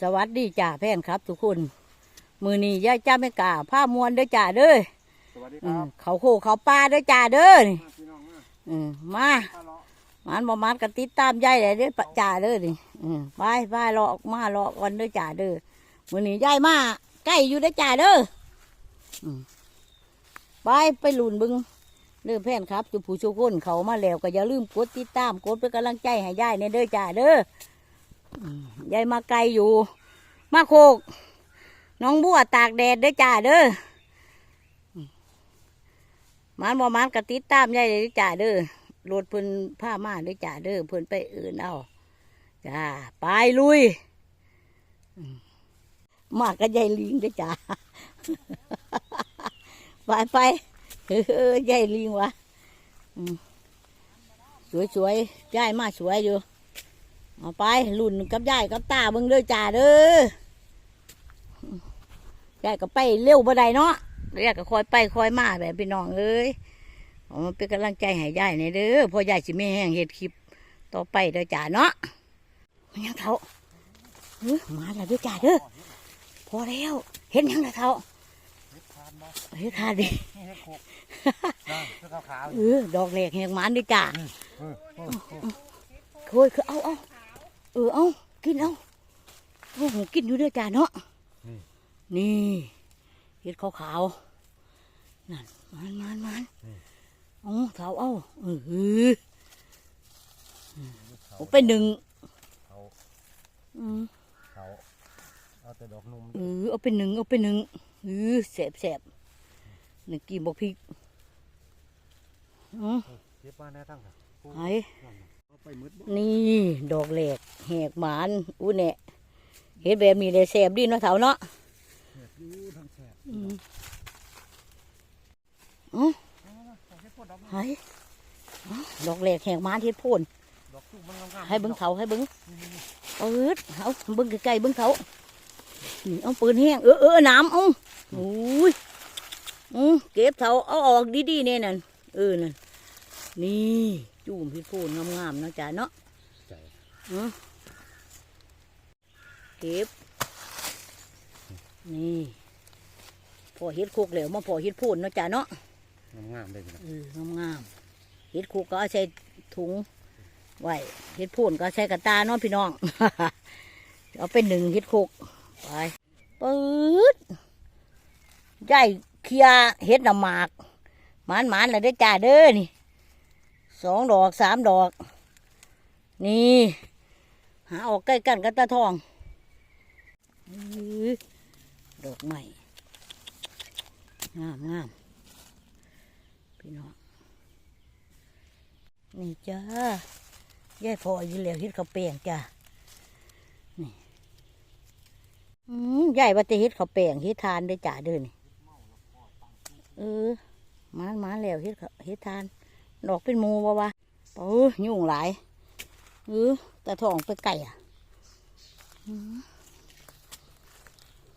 สวัสดีจ่าแพนครับ ทุกคน มือนี้ย่าจ้าไม่กล้าผ้ามวนเด้อจ่าเด้อสวัสดีคอืรัมบเขาโคเขาปลาเด้อจ่าเด้อนี่มาพี่น้องมาอืมมาถ้าเลาะมันบ่มันก็ติดตามยายได้เด้อปะจ่าเด้อนี่อืมไปไปรอออกมารอวันเด้อจ่าเด้อมือนี้ยายมาใกล้อยู่เด้อจ่าเด้ออืมไปไปหลุนบึงเด้อแพนครับจุผู้ชุกคนเขามาแล้วก็อย่าลืมกดติดตามกดเป็นกำลังใจให้ยายในเด้อจ่าเด้ออืม ยายมาไกลอยู่ มาโคก น้องบัวตากแดดเด้อจ้าเด้อมันบ่มันก็ติดตามยายเด้อจ้าเด้อรถเพิ่นผ้ามาเด้อจ้าเด้อเพิ่นไปอื่นเอาจ้าไปลุย มากับยายลิงเด้อจ้าไปไปเออยายลิงวะสวยๆยายมาสวยอยู่ เอาไปรุ่นกับยายกับตาเบิ่งเด้อจ้าเด้อยายก็ไปเร็วบ่ได้เนาะยายก็คอยไปคอยมาแบบพี่น้องเอ้ยเอามันเป็นกำลังใจให้ยายในอยเด้อเพอยายสิไม่แห้งเฮ็ดคลิปต่อไปเด้อจ้าเนาะมันยังเถาเฮ้ยมาแล้วเด้อจ้าเด้อพอแล้วเห็นยังละเถาเฮ็ดทานบ่เฮ้ยขาดดินี่เฮ็ดโคกนั่นเสื้อขาวเออดอกแหลกแหงมันเด้อจ้าๆเออเออเออเคยคือเอาเอา เออเอากินเอาโอ้โหกินอยู่ด้อจ้าเนาะนี่เห็ดขาวๆนั่นมันมันมันเอาเถาเอ้าเออเอาไปหนึ่งเขาอืมเขาเอาแต่ดอกนมเออเอาไปหนึ่งเอาไปหนึ่งเออแสบแสบหนึ่งกีบอกพริกอืมเก็บมาแน่ตั้งค่ะไอ้ นี่ดอกแหลกแหกหมานอู้แน่เห็ดแบบนี้เลยแสบดีเนาะเถาเนาะเฮ็ดอยู่ทั้งแสบอืมอ๋อเอาเฮ็ดโพดดอกไอ้อ๋อดอกแหลกแหกหมานเห็ดโพนดอกจุกมันงามๆให้เบิ้งเขาให้เบิ้งเปิดเอาเบิ้งไกลๆเบิ้งเขานี่เอาปืนแห้งเออเออน้ำเอาโอ้ยอืมเก็บเขาเอาออกดีๆเนี่ยนั่นเออนั่นนี่ จุ่มพี่พูนงามๆเนาะจ้าเนาะใจอืมเก็บ นี่พอเฮ็ดโคกเหลวมาพอเฮ็ดพูนเนาะจ้าเนาะงามๆเลยพี่น้องเอองามๆเฮ็ดโคกก็เอาใส่ถุงไว้เฮ็ดพูนก็เอาใส่กระตาเนาะพี่น้อง เอาไปหนึ่งเฮ็ดโคกไปปื๊ดใหญ่เคลียร์เฮ็ดน้ำหมากหมานหมานๆแล้วได้อจ้าเด้อนี่ สองดอกสามดอก นี่ หาออกใกล้กันกับตาทองอดอกใหม่งามงามพี่น้องนี่จ้ายายพออยู่แล้วเฮ็ดข้าวแป้งจ้านี่อืมยายว่าจะเฮ็ดข้าวแป้งเฮ็ดทานได้จ้าเด้อนี่เออมามาแล้วเฮ็ดข้าวเฮ็ดทาน ดอกเป็นมูบ่วะโอ้ยุ่งหลายเออตาทองไปไก่อะ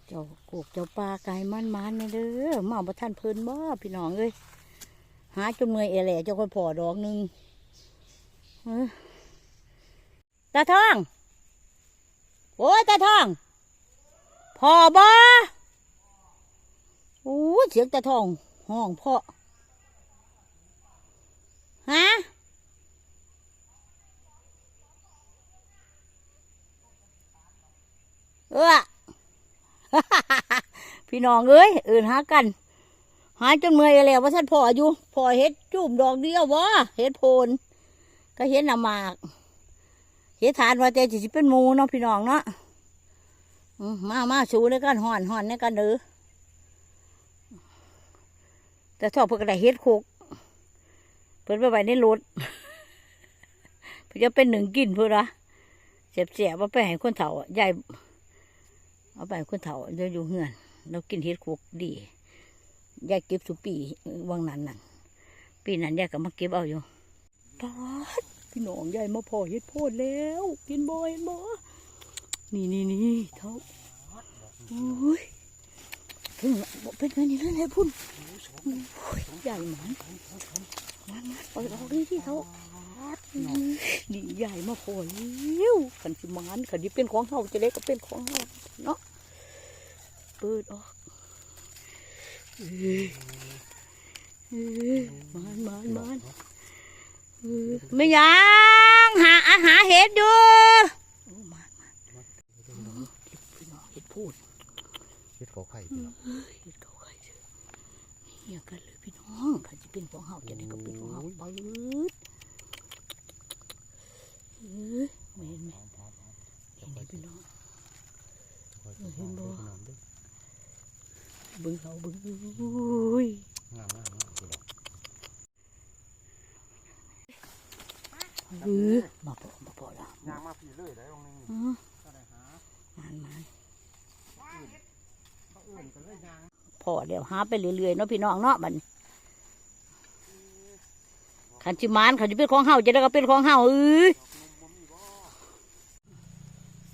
เจ้ากูกเจ้าปลาไก่มันมันๆนะเด้อมาบ่ท่านเพลินบ่พี่น้องเอ้ยหาจนเมื่อยเอแหล่เจ้าคนพอดอกหนึงเออตาทอง โอ้ยตาทองพอบ่โอ้ยเสียงตาทองห้องพ่อ ฮะเออพี่น้องเอ้ยอื่นหากัน หาจนเมื่อยแล้วว่าท่านพ่ออยู่พ่อเฮ็ดจุ่มดอกเดียววะเฮ็ดโพนก็เฮ็ดน้ำหมากเฮ็ดทานว่าแต่สิเป็นมูเนาะพี่น้องเนาะมามาสูในกันห่อนห่อนในกันเด้อแต่ชอบเพิ่นก็ได้เฮ็ดโคก เพิ่นไปไว้ในรถเพิ่นจะเป็นหนึ่งกินเพิ่อนะเสียบๆว่าไปให้คนเฒ่าอะยายเอาไปคนเฒ่าจะอยู่เฮือนเรากินเฮ็ดคุกดียายเก็บสุปีวังนั้นนั่นปีนั้นยายก็มาเก็บเอาอยู่ปาดพี่น้องยายมาพอเฮ็ดโพดแล้วกินบ่เห็นบ่นี่นี่นี่เท่าโอ้ยเพิ่งบ่เป็นไงนี่เลยพุ่นใหญ่เหมัน มันมันเปิดออกดิที่เท่าดีใหญ่มาพอแล้วขันสิมานขันที่เป็นของเฮาจะได้ก็เป็นของเฮาเนาะเปิดออกมานมานมานไม่ยังหาอาหารเห็ดอยู่โอ้มานมานเห็ดพูดเฮ็ดเขาไข่เฮ็ดเขาใครเชื่อเฮียกันเลย องขันจะเป็นของเฮาจะได้ก็เป็นของเฮาปืดเอ้ยไม่เห็นไหมเห็นไหมพี่น้องเห็นบ่พี่น้องเด้อเบึงเขาเบึงอุ้ยงามงามงามพี่น้องเออมาพอมาพอแล้วยางมาพี่เลยได้องค์นึงอ๋อก็ได้หามันมันเขาเอื้อนก็เลยยางพอเดี๋ยวหาไปเรื่อยๆเนาะพี่น้องเนาะบัดน ขันจิมานขันจะเป็นของเฮาจะได้ก็เป็นของเฮาเอ้ย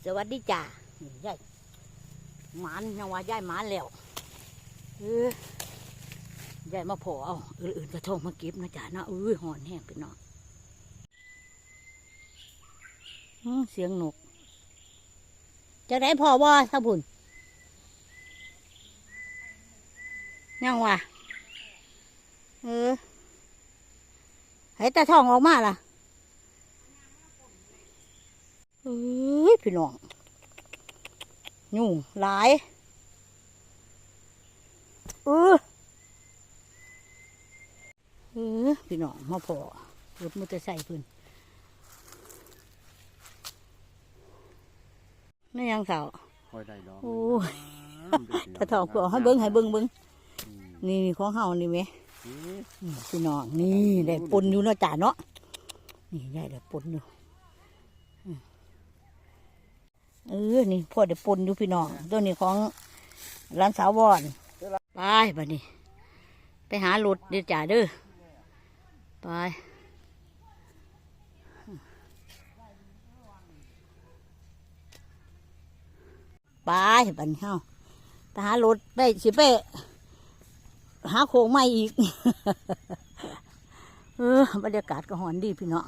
สวัสดีจ้านี่ยายหมานยังว่ายายหมานแล้วเออยายมาพอเอาอื่นๆกระทงมาเก็บนะจ้านาะเอ้ยหอนแห้งพี่น้องอื้อเสียงนกจะได้พอบ่ถ้าบุญยังวะเออ ให้ตาทองออกมาล่ะเอ้ยพี่น้องยุ่งหลายเออเออพี่น้องมาพอรถมอเตอร์ไซค์เพิ่นนี่ยังสาวคอยได้ดอกโอ้งามเด้อพี่น้ถ้าทองก็ให้เบิ้งให้เบิ้งเบิ้งอืมนี่ของเฮานี่ไหม นี่พี่น้องนี่ได้ปนอยู่เนาะจ่าเนาะนี่ยายได้ปนอยู่เออนี่พ่อได้ปนอยู่พี่น้องตัวนี้ของร้านสาววอนไปบัดนี้ไปหารถเดี๋ยวจ่าเด้อไปไปบันี้เฮาไปหารถไปสิไป หาโค้งใหม่อีก เออบรรยากาศก็หอนดีพี่น้อง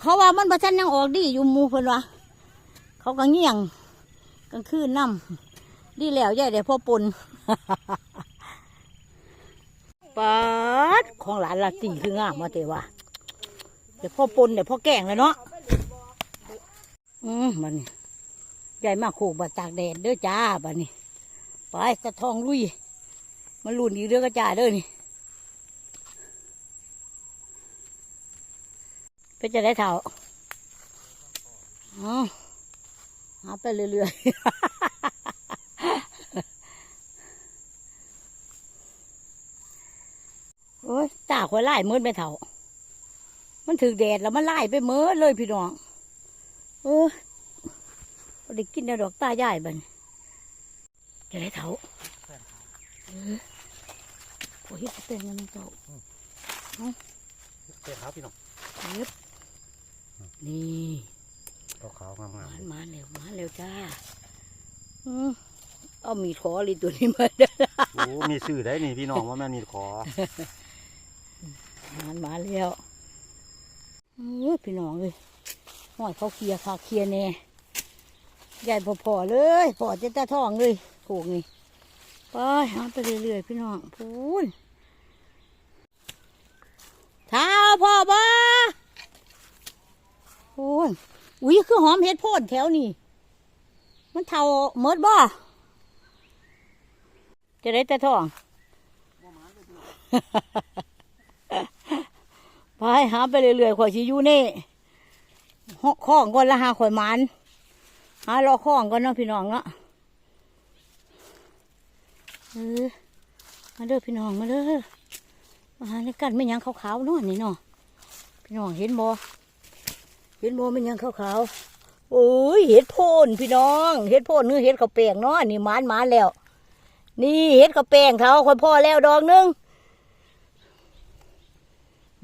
เขาว่ามันประชันยังออกดีอยู่มูเพิ่นว่าเขาก็เงี่ยงกลางคืนน้ำดีแล้วใหญ่ได้พ่อปนปัดของหลานละตีคืองามมาเตว่าเดี๋ยวพ่อปนเดี๋ยวพ่อแก่งเลยเนาะอืมบันใหญ่มากโขกบาตากแดดเด้อจ้าบันนี้ ไปตะทองลุย มันลุ่นอีกเรื่องกระจาเด้อนี่เพื่อจะได้เท่าอ๋อหาไปเรื่อยๆโอ้ยตาคอยไล่เมืดไปเท่า มันถึงแดดแล้วมันไล่ไปเมืดเลยพี่น้อง เออได้กินแนวดอกตาใหญ่บัน จะได้เท่าโอ้ยเป็นเงินเจ้าเตะขาพี่น้องเย็บนี่เขาขาวงามงามมามาเร็วมาเร็วจ้าอืมเอามีดขอลีตัวนี้มาเด้อโอ้มีชื่อได้นี่พี่น้องว่าแม่นี่ขอมามาเร็วเออพี่น้องเลยห้อยเขาเคลียร์ขาเคลียร์แน่ใหญ่พอๆเลยพอจะตาท้องเลย ถูกนี่ไปหาไปเรื่อยๆพี่น้องพูนเท้าพ่อบ่พูนอุ้ยคือหอมเห็ดโพดแถวนี้มันเท่าเมดบ่จะได้แตาท้องไปหาไปเรื่อยๆข่อยสิอยู่นี่ห้องข้องก่อนละหาข่อยมันหารอข้องก่อนเนาะพี่น้องเนาะ เออมาเด้อพี่น้องมาเด้อมาหาในกันไม่ยังขาวๆเนาะนี่เนาะพี่น้องเห็นบ่เห็นบ่ไม่ยังขาวๆโอ้ยเห็ดโพนพี่น้องเห็ดโพนนื้อเห็ดข้าวแป้งเนาะนี่หมันหมันแล้ว นี่เห็ดข้าวแป้งเขาค่อยพ่อแล้วดอกหนึง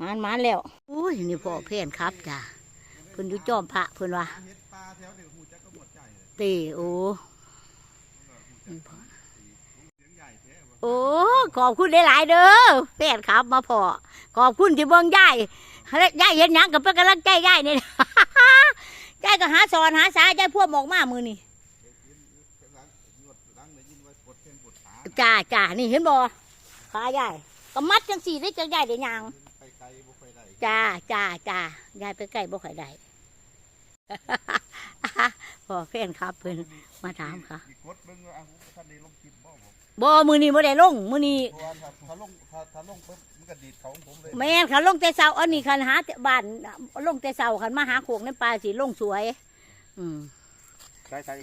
มานมานแล้วโอ้ยนี่พ่อเพียนครับจ้ะเพิ่นอยู่จอมพระเพิ่นว่าตีโอ้นี่พ่อ โอ้ขอบคุณหลายๆเด้อเพียนครับมาพอขอบคุณที่เบิ่งใหญ่ยายเห็นหยังกับเป็นกำลังใจยายนี่ยายก็หาสอนหาสายยายพวกออกมามือนี่จ้าจ้านี่เห็นบ่ขายายก็มัดจังสี่ได้จังยายได้หยังจ้าจ้าจ้ายายไปใกลบ่ค่อยได้ อแฟนครับเพิ่นมาถามค่ะกดเบิ่งว่าอะท่านได้ลงคลิปบ่ผมบ่มือนี้บ่ได้ลงมือนี้เพราะว่าถ้าถ้าลงถ้าถ้าลงปุ๊บมันก็ดีดเขาของผมเลยแม่นคันลงแต่เช้าอันนี้คันหาแต่บ้านลงแต่เช้าคันมาหาโขงในป่าสิลงสวย อืมใช่ใช่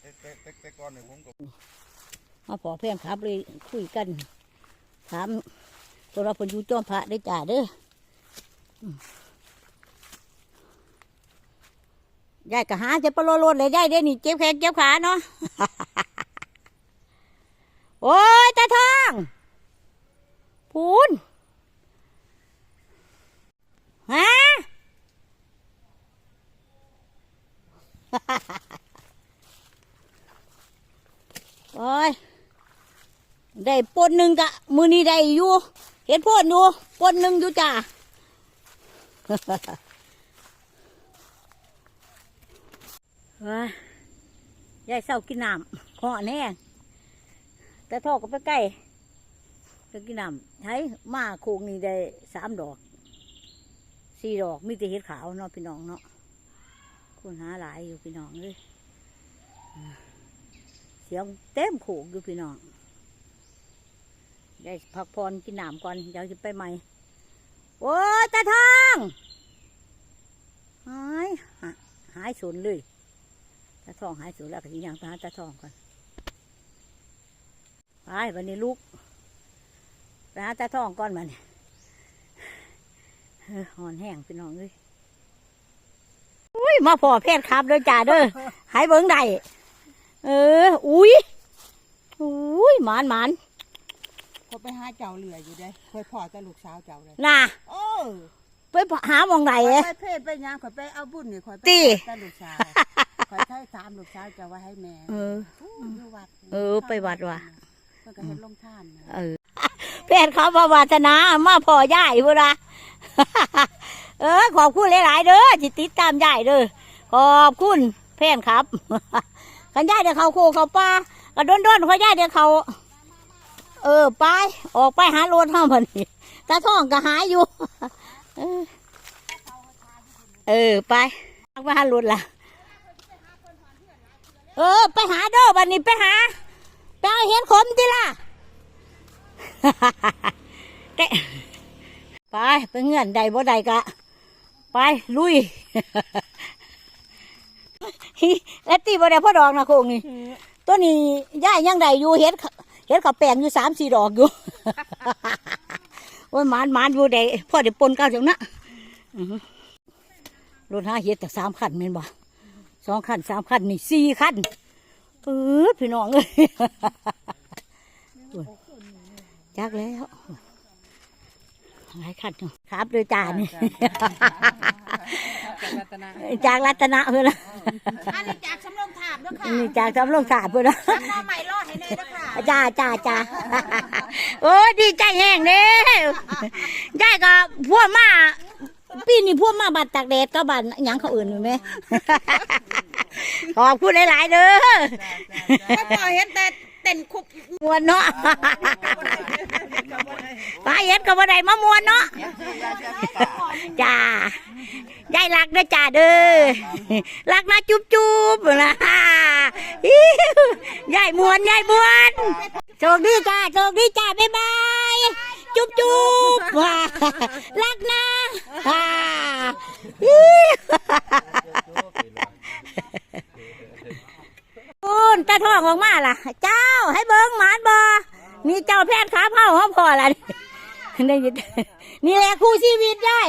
แต่แต่แต่แต่ก่อนเนี่ยผมก็มาพอแฟนครับเลยคุยกันถามตัวเราเพนอยู่จอมพระได้อจ่าเด้ออืม ยายก็หาจะปลโลดเลยยายเด้อนี่เจ็บแขนเจ็บขาเนาะโอ้ยตาทองพูนฮะโอ้ยได้ปนหนึ่งกะมือนี้ได้อยู่เห็นพ่นอยู่ปนหนึ่งอยู่จ้า ยยายเศร้ากินน้ำห่อแน่แต่ทอก็ไปใกล้ก็กินน้ำใช้มาโคงนี่ได้สามดอกสี่ดอกมีแต่เห็ดขาวเนาะพี่น้องเนาะคนหาหลายอยู่พี่น้องเลยเสียงเต็มโขกอยู่พี่น้องได้พักผ่อนกินน้ำก่อนเดี๋ยวจะไปใหม่ โอ้ตาทองหายหายสูญเลย ตาทองหายสูญแล้วก็อีกอย่างไปหาตาทองก่อนไปวันนี้ลูกไปหาตาทองก่อนมาเนี่ยหอนแห้งพี่น้องเลยอุ้ยมาพอแพทย์ครับเด้อจ่าเด้อหายเบิ้งได้เออ อุ้ยอุ้ยหมานหมานเขาไปหาเจ้าเหลืออยู่ได้คอยพอแต่ลูกสาวเจ้าเลยน่ะโอ้ไปหาหมองไหนไปเอ๊ะเพศไปหยังคอยไปเอาบุญนี่คอยไปติแต่ลูกสาว คอยใช้สามลูกสาวเจ้าไว้ให้แม่เอออู้อยู่วัดเออไปวัดว่ะ เพิ่นก็เห็นลงท่านนะเออเพศเขาพระวาสนามาพ่อย่ายพุ่นละเออขอบคุณหลายๆเด้อจิติดตามย่ายเด้อขอบคุณเพนครับ ขันย่ายเดี๋ยวเขาโคเขาป้ากระโดนโดนๆขอย่ายเดี๋ยวเขา เออไปออกไปหาโลดห้าพันนี่ตาท่องก็หายอยู่ เออเออไปไปหาโลดละ เออ ไปหาด้อบันนี้ไปหาไปเอาเห็นขมจิล่ะแกไปไปเงื่อนใดบ่ใดกะ ไป ลุยแล้วตีบ่ได้พ่อดอกนะคงนี่ตัวนี้ย่ายยังใดอยู่เฮ็ดเขาเฮ็ดเขาแปลงอยู่สามสี่ดอกอยู่โอ้ยมานมานอยู่ใดพ่อเดี๋ยวปนก้าวจังนะอื้อหือรถหาเฮ็ดแต่สามคันแม่นบ่ สองคันสามคันนี่สี่คันเออพี่น้องเอ้ยจักแล้วหลายคันอยู่ครับโดยจานนี่จากรัตนาจากรัตนะเพื่อนนะอันนี้จากสำโรงถามด้วยค่ะนี่จากสำโรงศาสตร์เพื่อนนะทำหน้าใหม่รอดให้เลยนะคะจ้าจ้าจ้าโอ้ยดีใจแห้งเด้ยายก็พวกมา ปีนี้พวกมาบัตรตากแดดก็บัตรหยังเขาอื่นอยู่ไหม ขอบคุณหลายๆเด้อก็พอเห็นแต่เต้นคุบมวนเนาะป้าเห็นกับว่าใดมามวนเนาะจ้า ยายรักเด้อจ้าเด้อ รักนะจุ๊บจุ๊บนะอิ๊วยายมวนยายมวนโชคดีจ้าโชคดีจ้าบ๊ายบาย จุ๊บจุ๊บว้ารักนะฮ่าอิ๊วคุณตาทองออกมาล่ะ เจ้าให้เบิ้งหมานบอนี่เจ้าแพทย์ขาเผาห้องพอล่ะได้ยินนี่แหละคู่ชีวิตได้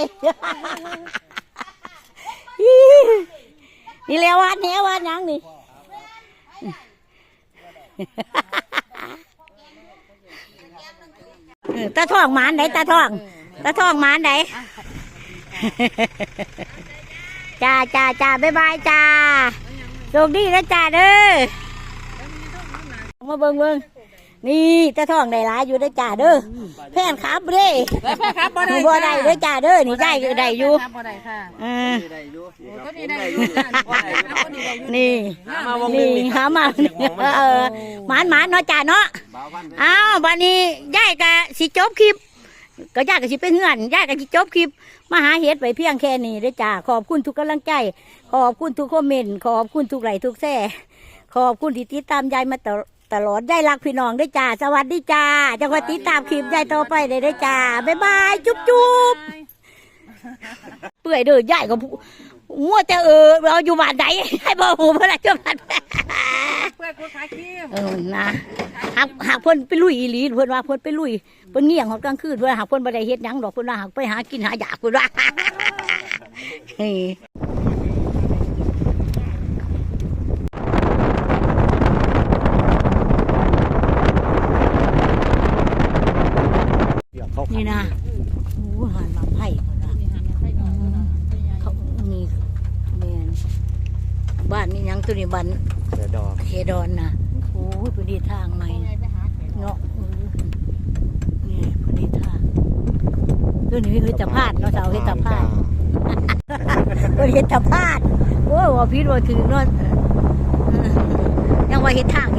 นี่แหละวันแหนวันหยังนี่ เออตาทองหมานไหนตาทองตาทองหมานไหน จ้าจ้าจ้าบ๊ายบายจ้าโชคดีนะจ้าเด้อมาเบิ่งเบิ่ง นี่แต่ท้องได้หลายอยู่ได้อจ้าเด้อแพนครับเด้แล้วแม่ครับบ่ได้บ่ได้เด้อจ้าเด้อนี่ได้อยู่ได้อยู่ครับบ่ได้ค่ะอ่าได้อยู่โอ้ตัวนี้ได้อยู่จ้ะบ่ได้อยู่ตัวนี้ได้อยู่นี่หามาวงหนึนี่งนี่หามาเออหมานหมานเนาะจ้าเนาะบ่าววันอ้าววันนี้ยายก็สิจบคลิปก็ยายก็สิไปเฮือนยายก็สิจบคลิปมาหาเฮ็ดไว้เพียงแค่นี้เด้อจ้าขอบคุณทุกกำลังใจ ขอบคุณทุกคอมเมนต์ขอบคุณทุกไลค์ทุกแซ่ขอบคุณที่ติดตามยายมาตล ตลอดยายรักพี่น้องเด้วยจ้า สวัสดีจ้าจะคอยติดตามคลิปยายต่อไปเลยเด้อจ้า บ๊ายบาย จุ๊บจุ๊บเปื่อยเด้อยายก็พูมัวแต่เออเราอยู่บ้านไหนให้บอกหูเมื่อไหร่จะบ้านเพื่อนกูขายขี้เออนะหากหากเพิ่นไปลุยอีหลีเพิ่นว่าเพิ่นไปลุยเพิ่นเงี่ยงหอดกลางคืนเพิ่นหากเพิ่นบ่ได้เฮ็ดหยังดอกเพิ่นว่าหากไปหากินหาอยากเพิ่นว่า เฮ้ย เดี๋ยวเขา นี่นะโอ้หันมาไผ่เพิ่นว่าเขานี่แม่นบ้านนี่หยังตัวนี้บ้านเสือดอกเฮดอนนะโอ้ยพื้นที่ทางใหม่เนาะเออนี่พื้นที่ทางตัวนี้เฮ็ดตะพาดเนาะเสาเฮ็ดตะพาดตัวเฮ็ดตะพาดโอ้ยว่าพิษว่าถือเนาะเออยังว่าเฮ็ดทางเฮ็ดทาง